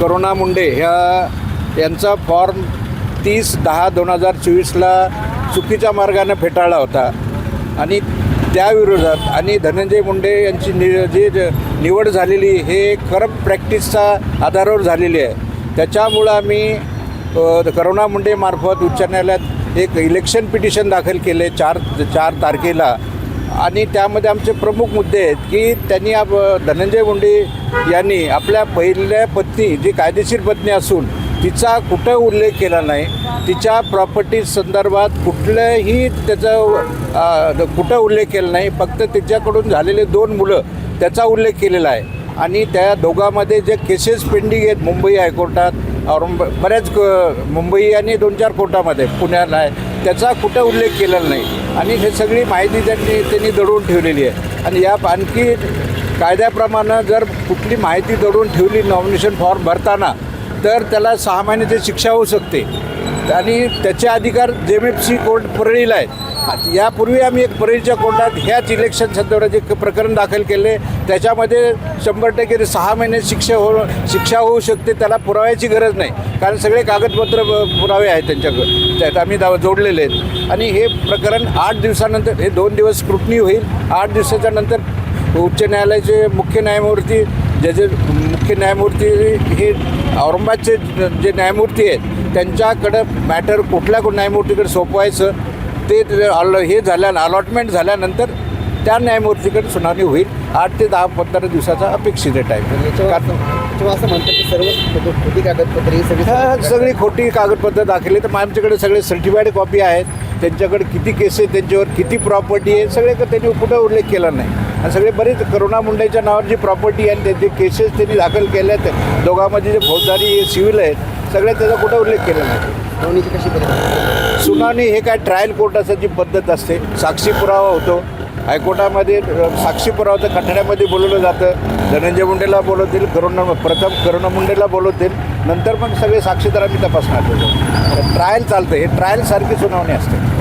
करुणा मुंडे ह्या यांचा फॉर्म तीस दहा दोन हजार चोवीसला चुकीच्या मार्गाने फेटाळला होता. आणि त्याविरोधात आणि धनंजय मुंडे यांची नि जी निवड झालेली हे करप्ट प्रॅक्टिसच्या आधारावर झालेली आहे. त्याच्यामुळं आम्ही करोना करुणा मुंडेमार्फत उच्च न्यायालयात एक इलेक्शन पिटिशन दाखल केले चार चार तारखेला. आणि त्यामध्ये आमचे प्रमुख मुद्दे आहेत की त्यांनी आप धनंजय मुंडे यांनी आपल्या पहिल्या पत्नी जी कायदेशीर पत्नी असून तिचा कुठं उल्लेख केला नाही. तिच्या प्रॉपर्टी संदर्भात कुठलंही त्याचं कुठं उल्लेख केला नाही. फक्त तिच्याकडून झालेले दोन मुलं त्याचा उल्लेख केलेला आहे. आणि त्या दोघांमध्ये जे केसेस पेंडिंग आहेत मुंबई हायकोर्टात औरंग बऱ्याच मुंबई आणि दोन चार कोर्टामध्ये पुण्याला आहे. त्याचा कुठं उल्लेख केलेला नाही. आणि हे सगळी माहिती त्यांनी त्यांनी दडवून ठेवलेली आहे. आणि या आणखी कायद्याप्रमाणे जर कुठली माहिती दडवून ठेवली नॉमिनेशन फॉर्म भरताना तर त्याला सहा महिन्याची शिक्षा होऊ शकते. आणि त्याचे अधिकार J M F C court परळीला आहेत यापूर्वी आम्ही एक परळीच्या कोर्टात ह्याच इलेक्शन संदर्भात एक प्रकरण दाखल केले. त्याच्यामध्ये शंभर टक्के सहा महिने शिक्षा हो शिक्षा होऊ शकते त्याला पुराव्याची गरज नाही. कारण सगळे कागदपत्र पुरावे आहेत त्यांच्याकडे त्यात आम्ही दावा जोडलेले आहेत. आणि हे प्रकरण आठ दिवसानंतर हे दोन दिवस स्क्रुटनी होईल. आठ दिवसाच्या नंतर उच्च न्यायालयाचे मुख्य न्यायमूर्ती जजेस मुख्य न्यायमूर्ती हे औरंगाबादचे जे न्यायमूर्ती आहेत त्यांच्याकडं मॅटर कुठल्या न्यायमूर्तीकडे सोपवायचं? ते अल हे झाल्या अलॉटमेंट झाल्यानंतर त्या न्यायमूर्तीकडे सुनावणी होईल. आठ ते दहा पंधरा दिवसाचा अपेक्षित आहे टाईम असं- म्हणतात की सर्व खोटी- कागदपत्रे ही सगळी सगळी खोटी कागदपत्र दाखवली. तर आमच्याकडे सगळे सर्टिफाईड कॉपी आहेत. त्यांच्याकडे किती केस आहे त्यांच्यावर किती प्रॉपर्टी आहे सगळे क- त्यांनी कुठं उल्लेख केला नाही. आणि सगळे बरेच करुणा मुंडेच्या नावावर जी प्रॉपर्टी आहे त्यांचे केसेस त्यांनी दाखल केले आहेत दोघांमध्ये जे फौजदारी सिव्हिल आहेत सगळे त्याचा कुठं उल्लेख केला नाही. सुनावणीची कशी पद्धत सुनावणी हे काय ट्रायल कोर्टाची जी पद्धत असते साक्षी पुरावा होतो. हायकोर्टामध्ये साक्षी पुरावा तर कठड्यामध्ये बोलवलं जातं. धनंजय मुंडेला बोलवतील करुणा प्रथम करुणा मुंडेला बोलवतील. नंतर पण सगळे साक्षीदारांनी तपासणार ट्रायल चालतं. हे ट्रायलसारखी सुनावणी असते.